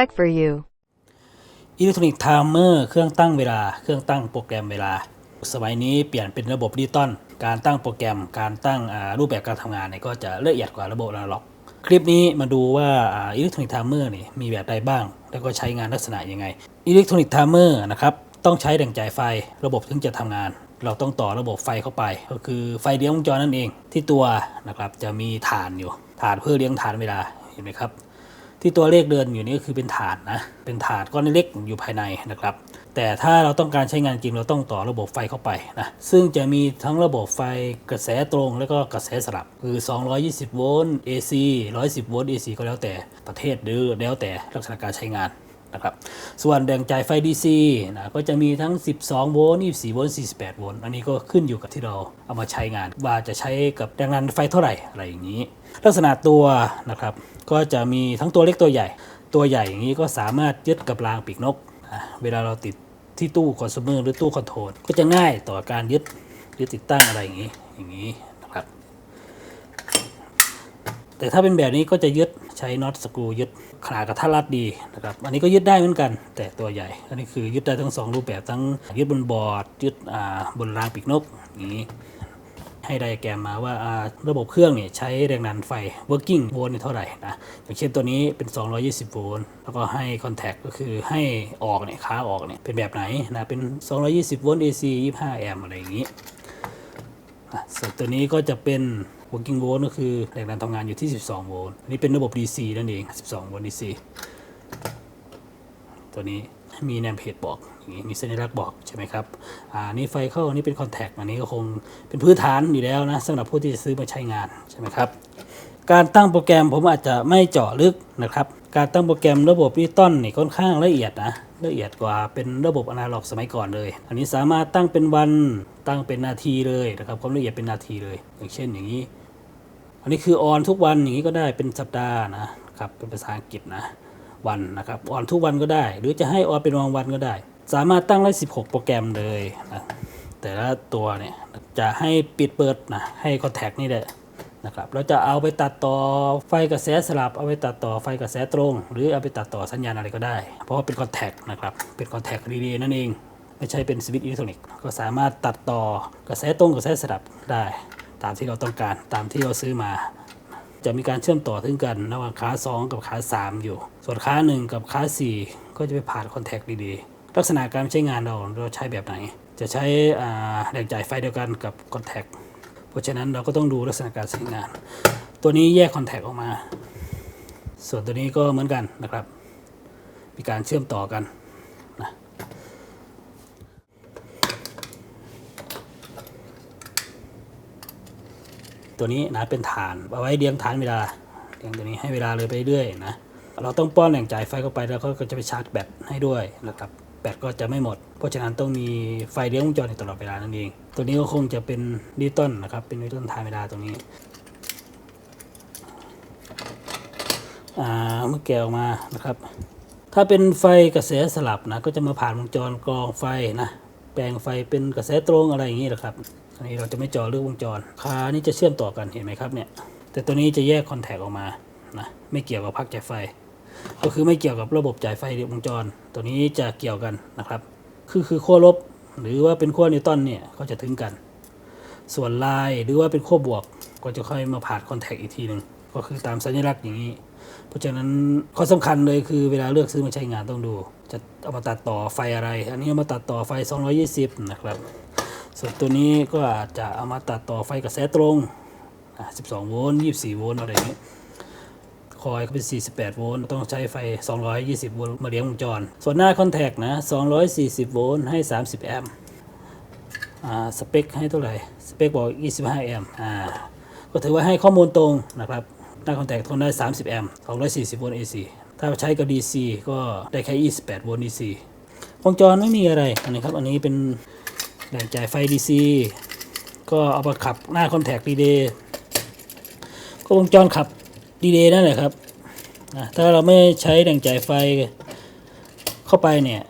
check for you. อิเล็กทรอนิกส์ไทม์เมอร์เครื่องตั้งเวลา เครื่องตั้งโปรแกรมเวลา สมัยนี้เปลี่ยนเป็นระบบดิจิตอลการตั้งโปรแกรม การตั้งรูปแบบการทำงานเนี่ยก็จะละเอียดกว่าระบบอนาล็อก คลิปนี้มาดูว่าอิเล็กทรอนิกส์ไทม์เมอร์นี่มีแบบใดบ้าง แล้วก็ใช้งานลักษณะยังไงอิเล็กทรอนิกส์ไทม์เมอร์นะครับต้องใช้แหล่งจ่ายไฟระบบถึงจะทำงาน เราต้องต่อระบบไฟเข้าไป ก็คือไฟเลี้ยงวงจรนั่นเองที่ตัวนะครับจะมีฐานอยู่ฐานเพื่อเลี้ยงฐานเวลาเห็นไหมครับ ที่ตัวเลขเดินอยู่นี่ก็คือเป็นถาดนะ เป็นถาดก้อนเล็กอยู่ภายในนะครับ แต่ถ้าเราต้องการใช้งานจริงเราต้องต่อระบบไฟเข้าไปนะ ซึ่งจะมีทั้งระบบไฟกระแสตรง แล้วก็กระแสสลับ คือ 220 โวลต์ AC 110 โวลต์ AC ก็แล้วแต่ประเทศหรือแล้วแต่ลักษณะการใช้งานนะครับ ส่วนแบ่งจ่ายไฟ DC นะก็จะมีทั้ง 12 โวลต์24 โวลต์ 48 โวลต์ อันนี้ก็ขึ้นอยู่กับที่เราเอามาใช้งาน ว่าจะใช้กับแรงดันไฟเท่าไหร่อะไรอย่างนี้ ลักษณะตัวนะครับ ก็จะมีทั้งตัวเล็กตัวใหญ่ ตัวใหญ่อย่างนี้ก็สามารถยึดกับรางปีกนก เวลาเราติดที่ตู้คอน sumer หรือตู้คอนโทรลก็จะง่ายต่อการยึดหรือติดตั้งอะไรอย่างนี้อย่างนี้นะครับ แต่ถ้าเป็นแบบนี้ก็จะยึดใช้น็อตสกรูยึดขนาดกระทัดรัดดีนะครับ อันนี้ก็ยึดได้เหมือนกัน แต่ตัวใหญ่ อันนี้คือยึดได้ทั้งสองรูปแบบทั้งยึดบนบอร์ดยึดบนรางปีกนกอย่างนี้ ให้ไดอะแกรมมาว่าระบบเครื่องเนี่ยใช้แรงดันไฟ working โวลต์เนี่ยเท่าไหร่นะอย่างเช่นตัวนี้เป็น 220 โวลต์แล้วก็ให้ contact ก็คือให้ออกเนี่ยขาออกเนี่ยเป็นแบบไหนนะเป็น 220 โวลต์ AC 25 แอมป์อะไรอย่างนี้ส่วนตัวนี้ก็จะเป็น working volt ก็คือแรงดันทำงานอยู่ที่ 12 โวลต์อันนี้เป็นระบบ DC นั่นเอง 12 โวลต์ DC ตัวนี้มีแนมเพจบอก นี้มีสัญลักษณ์บอกใช่ไหมครับอ่านี่ไฟเข้าอันนี้เป็นคอนแทคอันนี้ก็คงเป็นพื้นฐานอยู่แล้วนะสำหรับผู้ที่จะซื้อมาใช้งานใช่ไหมครับการตั้งโปรแกรมผมอาจจะไม่เจาะลึกนะครับ การตั้งโปรแกรมระบบดิจิตอลนี่ค่อนข้างละเอียดนะละเอียดกว่าเป็นระบบอนาล็อกสมัยก่อนเลย อันนี้สามารถตั้งเป็นวันตั้งเป็นนาทีเลยนะครับความละเอียดเป็นนาทีเลย อย่างเช่นอย่างนี้ อันนี้คือออนทุกวันอย่างนี้ก็ได้เป็นสัปดาห์นะครับเป็นภาษาอังกฤษนะวันนะครับออนทุกวันก็ได้ หรือจะให้ออนเป็นวันวันก็ได้ สามารถตั้งได้ 16 โปรแกรมเลยนะแต่ละตัวเนี่ยจะให้ปิดเปิดนะให้คอนแทคนี่แหละนะครับเราจะเอาไปตัดต่อไฟกระแสสลับ เอาไปตัดต่อไฟกระแสตรง หรือเอาไปตัดต่อสัญญาณอะไรก็ได้ เพราะว่าเป็นคอนแทคนะครับเป็นคอนแทคดีๆนั่นเอง ไม่ใช่เป็นสวิตช์อิเล็กทรอนิกส์ก็สามารถตัดต่อกระแสตรงกระแสสลับได้ ตามที่เราต้องการตามที่เราซื้อมา จะมีการเชื่อมต่อถึงกันระหว่างขา2 กับขา 3 อยู่ ส่วนขา 1 กับขา 4 ก็จะไปผ่านคอนแทคดีๆลั ลักษณะการใช้งานเราเราใช้แบบไหน จะใช้อ่าแรงจ่ายไฟเดียวกันกับคอนแทคเพราะฉะนั้นเราก็ต้องดูลักษณะการใช้งาน ตัวนี้แยกคอนแทคออกมา ส่วนตัวนี้ก็เหมือนกันนะครับ มีการเชื่อมต่อกันนะตัวนี้นะเป็นฐานเอาไว้เลี้ยงฐานเวลาเลี้ยงตัวนี้ให้เวลาเลยไปเรื่อยๆนะเราต้องป้อนแหล่งจ่ายไฟเข้าไปแล้วก็จะไปชาร์จแบตให้ด้วยนะครับ แบตก็จะไม่หมด เพราะฉะนั้นต้องมีไฟเลี้ยงวงจรอยู่ตลอดเวลานั่นเอง ตัวนี้ก็คงจะเป็นดิจิตอลนะครับ เป็นดิจิตอลทานเวลาตรงนี้อ่าเมื่อแกะออกมานะครับ ถ้าเป็นไฟกระแสสลับนะก็จะมาผ่านวงจรกรองไฟนะแปลงไฟเป็นกระแสตรงอะไรอย่างนี้แหละครับอันนี้เราจะไม่เจอเรื่องวงจรขานี่จะเชื่อมต่อกันเห็นไหมครับเนี่ยแต่ตัวนี้จะแยกคอนแทคออกมานะไม่เกี่ยวกับพักจ่ายไฟ ก็คือไม่เกี่ยวกับระบบจ่ายไฟวงจร ตัวนี้จะเกี่ยวกันนะครับ คือคือขั้วลบหรือว่าเป็นขั้วนิวตันเนี่ยเขาจะถึงกัน ส่วนลายหรือว่าเป็นขั้วบวกก็จะค่อยมาผ่านคอนแทคอีกทีหนึ่งก็คือตามสัญลักษณ์อย่างนี้ เพราะฉะนั้นข้อสำคัญเลยคือเวลาเลือกซื้อมาใช้งานต้องดู จะเอามาตัดต่อไฟอะไร อันนี้เอามาตัดต่อไฟ 220 นะครับ ส่วนตัวนี้ก็อาจจะเอามาตัดต่อไฟกระแสตรงอะ12 โวลต์ 24 โวลต์อะไรอย่างนี้ คอยก็เป็น 48 โวลต์ ต้องใช้ไฟ 220 โวลต์มาเลี้ยงวงจร ส่วนหน้าคอนแทคนะ 240 โวลต์ให้ 30 แอมป์อ่าสเปคให้เท่าไหร่ สเปคบอก 25 แอมป์อ่าก็ถือว่าให้ข้อมูลตรงนะครับ หน้าคอนแทคทนได้ 30 แอมป์240 โวลต์ AC ถ้าใช้กับ DC ก็ได้แค่ 28 โวลต์ DC วงจรไม่มีอะไรนนี้ครับ อันนี้เป็นแหล่งจ่ายไฟ DC ก็เอามาขับหน้าคอนแทคดีเดย์ก็วงจรขับ ดีเดย์นั่นแหละครับอะถ้าเราไม่ใช้แหล่งจ่ายไฟเข้าไปเนี่ย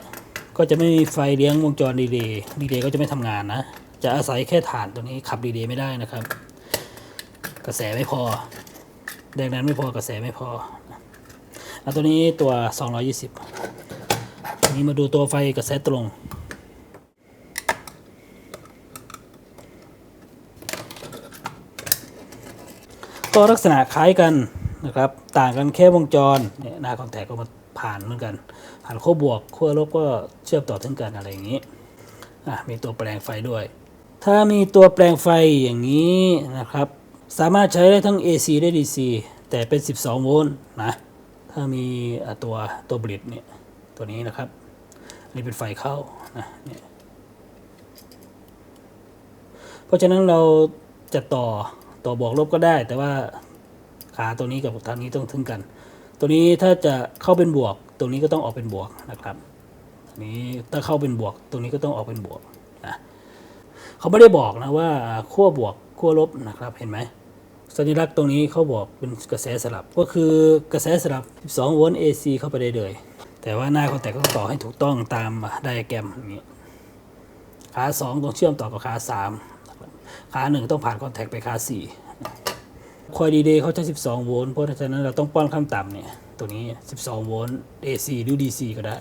ก็จะไม่มีไฟเลี้ยงวงจรดีเดย์ดีเดย์ก็จะไม่ทำงานนะ จะอาศัยแค่ฐานตัวนี้ขับดีเดย์ไม่ได้นะครับ กระแสไม่พอแรงดันไม่พอกระแสไม่พออะตัวนี้ตัว 220อันนี้มาดูตัวไฟกระแสตรง ก็ลักษณะคล้ายกัน นะครับ ต่างกันแค่วงจรเนี่ยหน้าคอนแทคก็มาผ่านเหมือนกัน ผ่านขั้วบวกขั้วลบก็เชื่อมต่อถึงกันอะไรอย่างนี้อะมีตัวแปลงไฟด้วย ถ้ามีตัวแปลงไฟอย่างนี้นะครับ สามารถใช้ได้ทั้ง AC ได้ DC แต่เป็น 12 โวลต์นะถ้ามีตัวตัวบลิดเนี่ยตัวนี้นะครับนี่เป็นไฟเข้านะเนี่ยเพราะฉะนั้นเราจะต่อต่อบวกลบก็ได้ แต่ว่า ขาตัวนี้กับทางนี้ต้องถึงกัน ตัวนี้ถ้าจะเข้าเป็นบวกตรงนี้ก็ต้องออกเป็นบวกนะครับอันนี้ถ้าเข้าเป็นบวกตรงนี้ก็ต้องออกเป็นบวกนะเขาไม่ได้บอกนะว่าขั้วบวกขั้วลบนะครับเห็นไหมสัญลักษณ์ตรงนี้เขาบอกเป็นกระแสสลับก็คือกระแสสลับ 12 โวลต์ AC เข้าไปได้เลย แต่ว่าหน้าคอนแทคต้องต่อให้ถูกต้องตามไดอะแกรมอย่างนี้ขา2ต้องเชื่อมต่อกับขา3ขา1ต้องผ่านคอนแทคไปขา4 คอยดีเดย์เขาใช้ 12 โวลต์เพราะฉะนั้นเราต้องป้อนขั้นต่ำเนี่ย ตัวนี้ 12 โวลต์ AC หรือ DC ก็ได้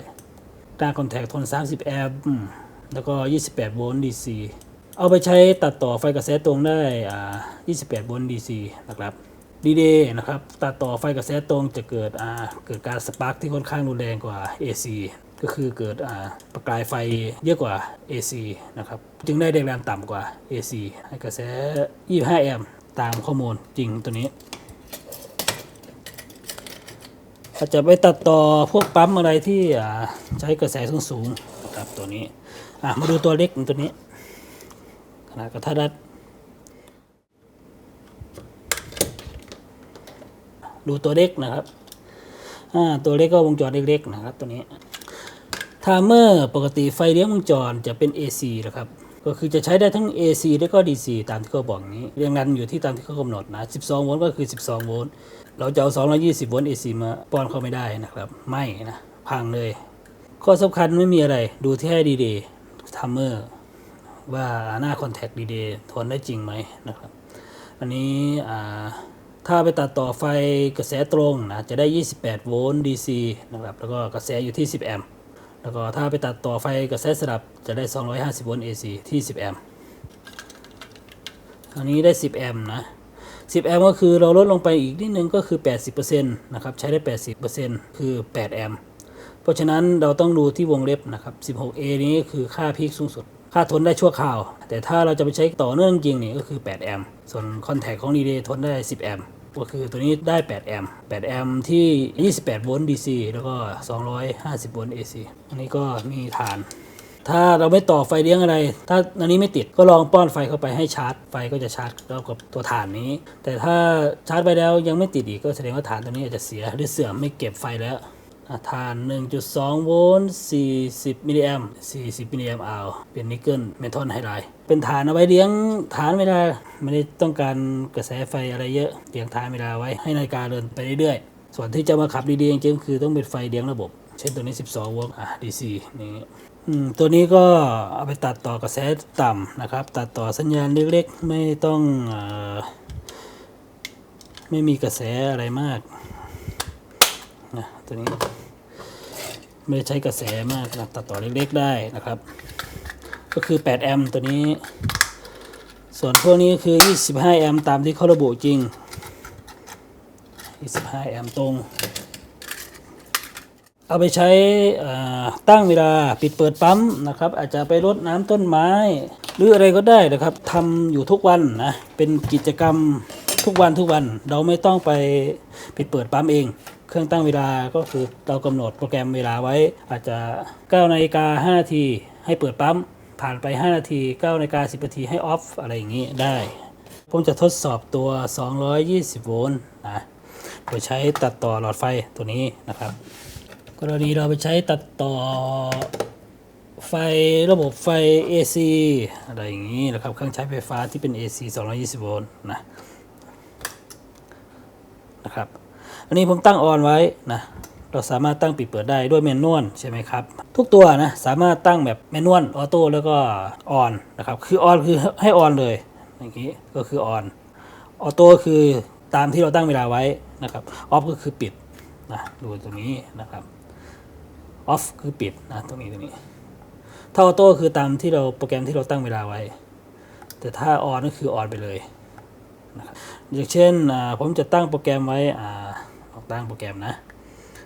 หน้าคอนแทคทน 30 แอมป์แล้วก็ 28 โวลต์ DC เอาไปใช้ตัดต่อไฟกระแสตรงได้อ่า28 โวลต์ DC นะครับดีเดย์นะครับตัดต่อไฟกระแสตรงจะเกิดอ่าเกิดการสปาร์กที่ค่อนข้างรุนแรงกว่า AC ก็คือเกิดอ่าประกายไฟเยอะกว่า AC นะครับ จึงได้แรงดันต่ำกว่า AC ให้กระแส 25 แอมป์ ตามข้อมูลจริงตัวนี้ถ้าจจะไปตัดต่อพวกปั๊มอะไรที่ใช้กระแสสูงๆนะครับตัวนี้มาดูตัวเล็กตัวนี้ขนาดกระทัดรัดดูตัวเล็กนะครับตัวเล็กก็วงจรเล็กๆนะครับตัวนี้ไทม์เมอร์ปกติไฟเลี้ยงวงจรจะเป็น AC นะครับ ก็คือจะใช้ได้ทั้ง AC และก็ DC ตามที่เขาบอกนี้เรียงรันอยู่ที่ตามที่เขากำหนดนะ 12 โวลต์ก็คือ 12 โวลต์ เราจะเอา 220 โวลต์ AC มาป้อนเข้าไม่ได้นะครับ ไม่นะ พังเลย ข้อสำคัญไม่มีอะไร ดูที่ให้ดีเดย์ทัมเมอร์ว่าหน้าคอนแทคดีเดย์ทนได้จริงไหมนะครับ อันนี้ถ้าไปตัดต่อไฟกระแสตรงนะจะได้ 28 โวลต์ DC นะครับ แล้วก็กระแสอยู่ที่ 10 แอมป์ แล้วก็ถ้าไปตัดต่อไฟกระแสสลับจะได้ 250 โวลต์ AC ที่ 10 แอมป์อันนี้ได้ 10 แอมป์นะ 10 แอมป์ก็คือเราลดลงไปอีกนิดนึงก็คือ 80%นะครับ ใช้ได้ 80%คือ 8 แอมป์เพราะฉะนั้นเราต้องดูที่วงเล็บนะครับ 16A นี้คือค่าพีคสูงสุด ค่าทนได้ชั่วคราว แต่ถ้าเราจะไปใช้ต่อเนื่องจริงนี่ก็คือ 8 แอมป์ ส่วนคอนแทคของดีเดย์ทนได้ 10 แอมป์ ก็คือตัวนี้ได้ 8 แอมป์8แอมป์ที่ 28 โวลต์ DC แล้วก็ 250 โวลต์ AC อันนี้ก็มีฐาน ถ้าเราไม่ต่อไฟเลี้ยงอะไร ถ้าอันนี้ไม่ติดก็ลองป้อนไฟเข้าไปให้ชาร์จ ไฟก็จะชาร์จเข้ากับตัวฐานนี้ แต่ถ้าชาร์จไปแล้วยังไม่ติดอีกก็แสดงว่าฐานตัวนี้อาจจะเสียหรือเสื่อมไม่เก็บไฟแล้ว ฐาน 1.2 โวลต์ 40 มิลลิแอมป์40 มิลลิแอมป์เอาเป็นนิกเกิลเมทัลไฮไลท์เป็นฐานเอาไว้เลี้ยงฐานเวลาไม่ได้ต้องการกระแสไฟอะไรเยอะเลี้ยงฐานเวลาไว้ให้นาฬิกาเดินไปเรื่อยๆ ส่วนที่จะมาขับดีๆจริงๆคือต้องเป็นไฟเลี้ยงระบบ เช่นตัวนี้ 12 โวลต์อะ DC นี่อืมตัวนี้ก็เอาไปตัดต่อกระแสต่ำนะครับ ตัดต่อสัญญาณเล็กๆ ไม่ต้องอไม่มีกระแสอะไรมากนะตัวนี้ ไม่ได้ใช้กระแสมากนะตัดต่อเล็กๆได้นะครับ ก็คือ 8 แอมป์ตัวนี้ ส่วนพวกนี้คือ 25 แอมป์ตามที่เขาระบุจริง 25 แอมป์ตรง เอาไปใช้ตั้งเวลาปิดเปิดปั๊มนะครับ อาจจะไปรดน้ำต้นไม้ หรืออะไรก็ได้นะครับทำอยู่ทุกวันนะ เป็นกิจกรรมทุกวันทุกวันเราไม่ต้องไปปิดเปิดปั๊มเอง เครื่องตั้งเวลาก็คือเรากำหนดโปรแกรมเวลาไว้ อาจจะ9นาฬิกา5นาทีให้เปิดปั๊ม ผ่านไป 5 นาที9นาฬิกา10นาทีให้ออฟอะไรอย่างนี้ได้ ผมจะทดสอบตัว 220 โวลต์นะโดยใช้ตัดต่อหลอดไฟตัวนี้นะครับ กรณีเราไปใช้ตัดต่อไฟระบบไฟ AC อะไรอย่างนี้นะครับ เครื่องใช้ไฟฟ้าที่เป็น AC 220 โวลต์นะนะครับ อันนี้ผมตั้งออนไว้นะเราสามารถตั้งปิดเปิดได้ด้วยแมนนวลใช่ไหมครับ ทุกตัวนะสามารถตั้งแบบแมนนวลออโต้แล้วก็ออนนะครับคือออนคือให้ออนเลยอย่างนี้ก็คือออนออโต้คือตามที่เราตั้งเวลาไว้นะครับออฟก็คือปิดนะดูตรงนี้นะครับ off คือปิดนะตรงนี้ตรงนี้ถ้าออโต้คือตามที่เราโปรแกรมที่เราตั้งเวลาไว้ แต่ถ้า on ก็คือ on ไปเลยนะครับอย่างเช่นผมจะตั้งโปรแกรมไว้อ่า ตั้งโปรแกรมนะ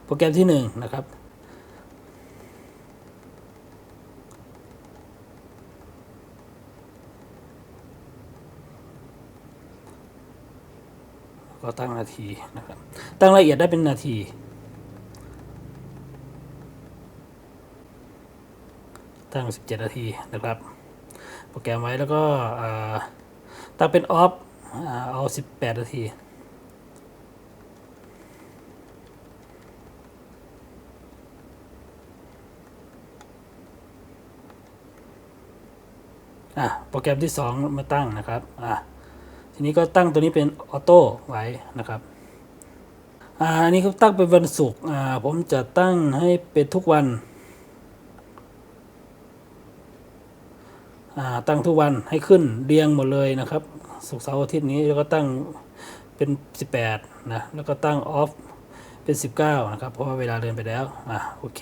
โปรแกรมที่หนึ่งนะครับ ก็ตั้งนาทีนะครับ ตั้งละเอียดได้เป็นนาทีตั้ง 17 นาทีนะครับ โปรแกรมไว้แล้วก็ตั้งเป็นออฟเอา 18 นาที อะโปรแกรมที่ 2 มาตั้งนะครับอะทีนี้ก็ตั้งตัวนี้เป็นออโต้ไว้นะครับอ่าอันนี้ก็ตั้งเป็นวันศุกร์อ่าผมจะตั้งให้เป็นทุกวันอ่าตั้งทุกวันให้ขึ้นเรียงหมดเลยนะครับศุกร์เสาร์อาทิตย์นี้แล้วก็ตั้งเป็น 18นะแล้วก็ตั้งออฟเป็น 19 นะครับ เพราะว่าเวลาเดินไปแล้วอะโอเค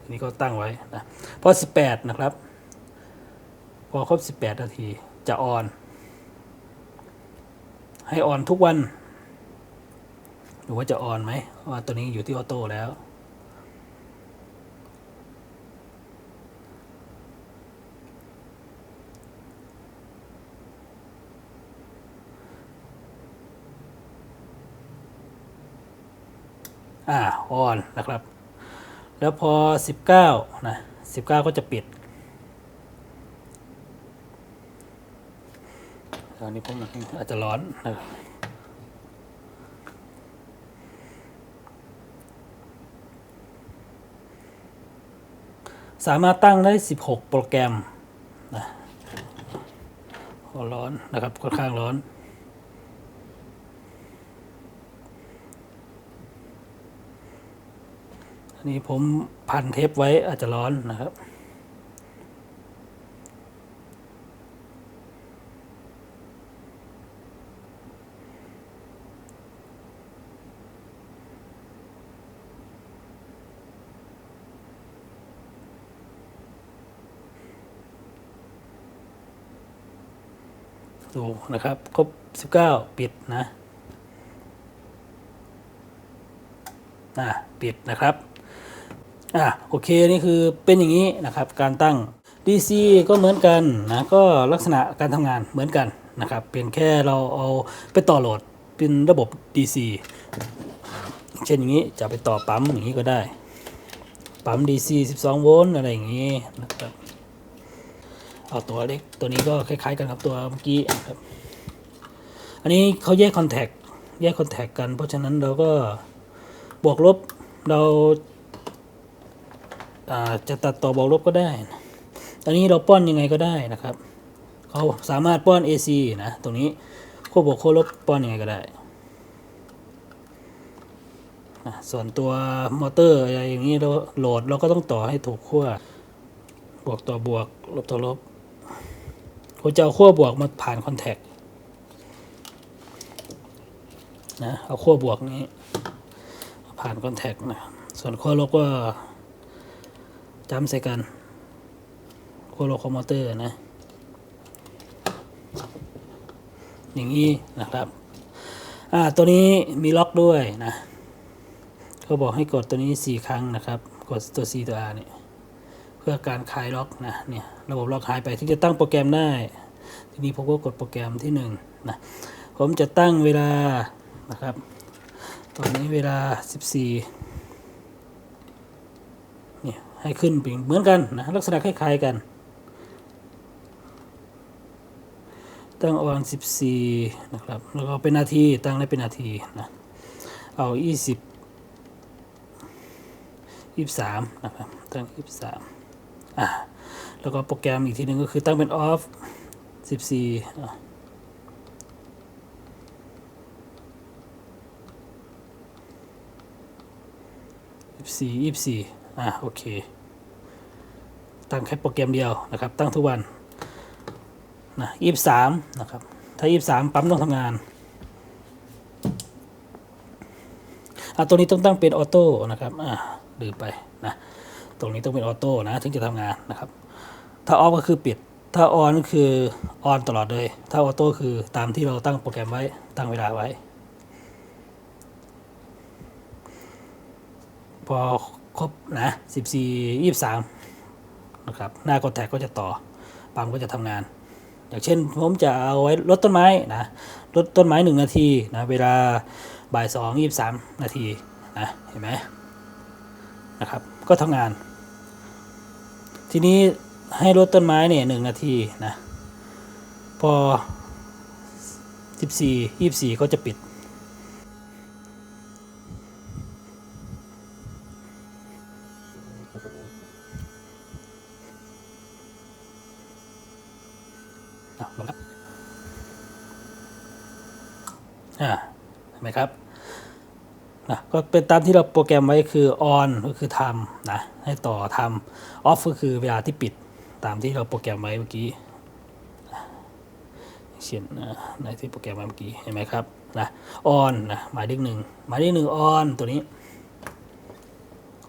อันนี้ก็ตั้งไว้นะเพอ18 นะครับ พอครบ 18 นาทีจะออน ให้ออนทุกวันหรือว่าจะออนไหมเพราะว่าตัวนี้อยู่ที่ออโต้แล้ว อ่าออนนะครับ แล้วพอ 19 นะ 19 ก็จะปิด อนนี้ผมอาจจะร้อนนะครับสามารถตั้งได้ 16 โปรแกรมนะร้อนนะครับค่อนข้างร้อน อันนี้ผมพันเทปไว้อาจจะร้อนนะครับ ดูนะครับ ครบ 19 ปิดนะอะปิดนะครับอะโอเค นี่คือเป็นอย่างนี้นะครับ การตั้ง DC ก็เหมือนกันนะ ก็ลักษณะการทำงานเหมือนกันนะครับเปลี่ยนแค่เราเอาไปต่อโหลดเป็นระบบ DC เช่นอย่างนี้จะไปต่อปั๊มอย่างนี้ก็ได้ ปั๊ม DC 12 โวลต์อะไรอย่างนี้นะครับ เอาตัวเล็กตัวนี้ก็คล้ายๆกันกับตัวเมื่อกี้ครับ อันนี้เขาแยกคอนแทคแยกคอนแทคกัน เพราะฉะนั้นเราก็บวกลบเราอาจะตัดต่อบวกลบก็ได้นะอันนี้เราป้อนยังไงก็ได้นะครับเขาสามารถป้อน AC นะ ตรงนี้ขั้วบวกขั้วลบป้อนยังไงก็ได้นะส่วนตัวมอเตอร์อะไรอย่างนี้เราโหลดเราก็ต้องต่อให้ถูกขั้วบวกต่อบวกลบต่อลบ ผมจะเอาขั้วบวกมาผ่านคอนแทคนะเอาขั้วบวกนี้ ผ่านคอนแทคนะส่วนขั้วลบก็จำใส่กันขั้วลบคอมมอเตอร์นะ อย่างนี้นะครับอ่าตัวนี้มีล็อกด้วยนะเขาบอกให้กดตัวนี้ 4 ครั้งนะครับ กดตัว C ตัว R เนี่ย เพื่อการคลายล็อกนะเนี่ยระบบล็อกหายไปที่จะตั้งโปรแกรมได้ ทีนี้ผมก็กดโปรแกรมที่1นงนะผมจะตั้งเวลานะครับ ตอนนี้เวลา 14เนี่ยให้ขึ้นเป็นเหมือนกันนะลักษณะคล้ายๆกันตั้งออน14 นะครับ แล้วก็เป็นนาที ตั้งได้เป็นนาทีนะ เอา 20 23 นะครับ ตั้ง 23 อะแล้วก็โปรแกรมอีกทีหนึ่งก็คือตั้งเป็น off 14อะ24 24อะโอเค ตั้งแค่โปรแกรมเดียวนะครับ ตั้งทุกวันนะ23นะครับ ถ้า23ปั๊มต้องทำงานอะตัวนี้ต้องตั้งเป็นออโต้นะครับ อ่าลืมไป ตรงนี้ต้องเป็นออโต้นะถึงจะทำงานนะครับ ถ้าออฟก็คือปิด ถ้าออนก็คือออนตลอดเลย ถ้าออโต้คือตามที่เราตั้งโปรแกรมไว้ตั้งเวลาไว้ พอครบนะ14 23นะครับหน้ากดแท็กก็จะต่อปั๊มก็จะทำงาน อย่างเช่นผมจะเอาไว้ลดต้นไม้นะลดต้นไม้หนึ่งนาทีนะเวลาบ่ายสองยี่สามนาทีนะเห็นไหมนะครับ ก็ทำงาน ทีนี้ให้ลดต้นไม้เนี่ยหนึ่งนาทีนะพอสิบสี่ยี่สี่ก็จะปิดอะลงครับอ่าเห็นไหมครับ นะก็เป็นตามที่เราโปรแกรมไว้คือ on ก็คือทำนะให้ต่อทำ off ก็คือเวลาที่ปิดตามที่เราโปรแกรมไว้เมื่อกี้เช่นในที่โปรแกรมไว้เมื่อกี้เห็นไหมครับนะ on นะหมายเลขหนึ่งหมายเลขหนึ่ง on ตัวนี้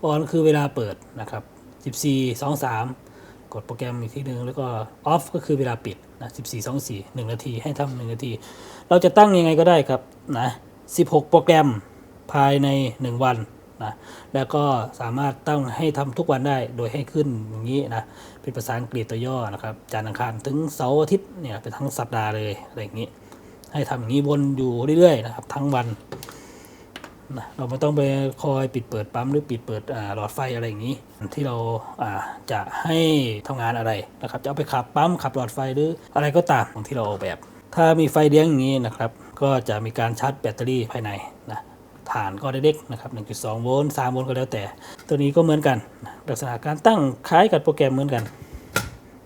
on คือเวลาเปิดนะครับ14 23 กดโปรแกรมอีกทีหนึ่งแล้วก็ off ก็คือเวลาปิดนะ14 24 1นาทีให้ทำ1นาที เราจะตั้งยังไงก็ได้ครับนะ16 โปรแกรม ภายใน 1 วันนะแล้วก็สามารถตั้งให้ทำทุกวันได้โดยให้ขึ้นอย่างนี้นะเป็นภาษาอังกฤษตัวย่อนะครับจันทร์อังคารถึงเสาร์อาทิตย์เนี่ยเป็นทั้งสัปดาห์เลยอะไรอย่างนี้ ให้ทำอย่างนี้วนอยู่เรื่อยๆนะครับทั้งวันนะเราไม่ต้องไปคอยปิดเปิดปั๊มหรือปิดเปิดหลอดไฟอะไรอย่างนี้ ที่เราจะให้ทำงานอะไรนะครับ จะเอาไปขับปั๊มขับหลอดไฟหรืออะไรก็ตามของที่เราออกแบบ ถ้ามีไฟเลี้ยงอย่างนี้นะครับ ก็จะมีการชาร์จแบตเตอรี่ภายในนะ ฐานก็เล็กๆนะครับ 1.2 โวลต์ 3 โวลต์ก็แล้วแต่ ตัวนี้ก็เหมือนกัน ลักษณะการตั้งคล้ายกับโปรแกรมเหมือนกัน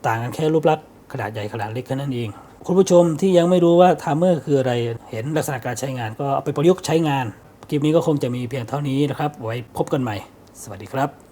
ต่างกันแค่รูปลักษณ์ขนาดใหญ่ขนาดเล็กแค่นั้นเอง คุณผู้ชมที่ยังไม่รู้ว่าทามเมอร์คืออะไร เห็นลักษณะการใช้งานก็เอาไปประยุกต์ใช้งาน คลิปนี้ก็คงจะมีเพียงเท่านี้นะครับ ไว้พบกันใหม่ สวัสดีครับ